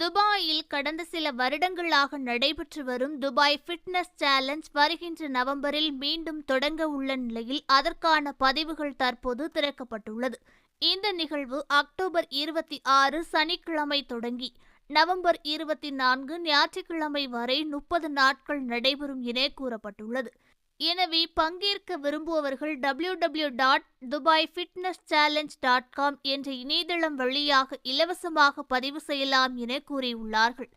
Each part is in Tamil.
துபாயில் கடந்த சில வருடங்களாக நடைபெற்று வரும் துபாய் ஃபிட்னஸ் சேலஞ்ச் வருகின்ற நவம்பரில் மீண்டும் தொடங்க உள்ள நிலையில் அதற்கான பதிவுகள் தற்போது திறக்கப்பட்டுள்ளது. இந்த நிகழ்வு அக்டோபர் இருபத்தி ஆறு சனிக்கிழமை தொடங்கி நவம்பர் இருபத்தி நான்கு ஞாயிற்றுக்கிழமை வரை முப்பது நாட்கள் நடைபெறும் என கூறப்பட்டுள்ளது. எனவே பங்கேற்க விரும்புபவர்கள் W W dot Dubai fitness challenge dot com என்ற இணையதளம் வழியாக இலவசமாக பதிவு செய்யலாம் என கூறியுள்ளார்கள்.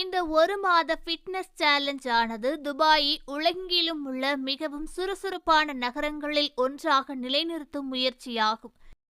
இந்த ஒரு மாத ஃபிட்னஸ் சேலஞ்ச் ஆனது துபாயை உலகெங்கிலும் உள்ள மிகவும் சுறுசுறுப்பான நகரங்களில் ஒன்றாக நிலைநிறுத்தும் முயற்சியாகும்.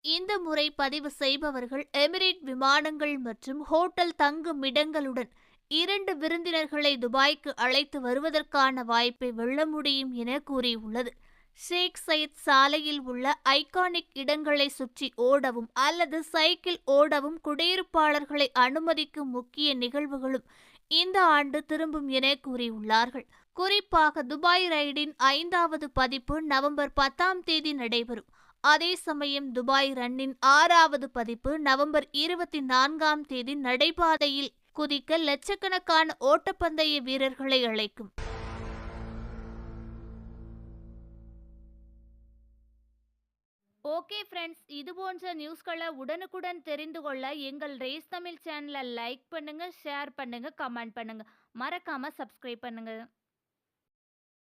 இந்த முறை பதிவு செய்பவர்கள் எமிரேட் விமானங்கள் மற்றும் ஹோட்டல் தங்குமிடங்களுடன் இரண்டு விருந்தினர்களை துபாய்க்கு அழைத்து வருவதற்கான வாய்ப்பை வெல்ல முடியும் என கூறியுள்ளது. ஷேக் சயத் சாலையில் உள்ள ஐகானிக் இடங்களை சுற்றி ஓடவும் அல்லது சைக்கிள் ஓடவும் குடியிருப்பாளர்களை அனுமதிக்கும் முக்கிய நிகழ்வுகளும் இந்த ஆண்டு திரும்பும் என கூறியுள்ளார்கள். குறிப்பாக துபாய் ரைடின் ஐந்தாவது பதிப்பு நவம்பர் பத்தாம் தேதி நடைபெறும். அதே சமயம் துபாய் ரன்னின் ஆறாவது பதிப்பு நவம்பர் இருபத்தி நான்காம் தேதி நடைபாதையில் குதிக்க லட்சக்கணக்கான ஓட்டப்பந்தய வீரர்களை அழைக்கும். ஓகே ஃப்ரெண்ட்ஸ் இது போன்ற நியூஸ்களை உடனுக்குடன் தெரிந்து கொள்ள எங்கள் ரேஸ் தமிழ் சேனலை லைக் பண்ணுங்கள் ஷேர் பண்ணுங்கள் கமெண்ட் பண்ணுங்கள் மறக்காமல் சப்ஸ்கிரைப் பண்ணுங்கள்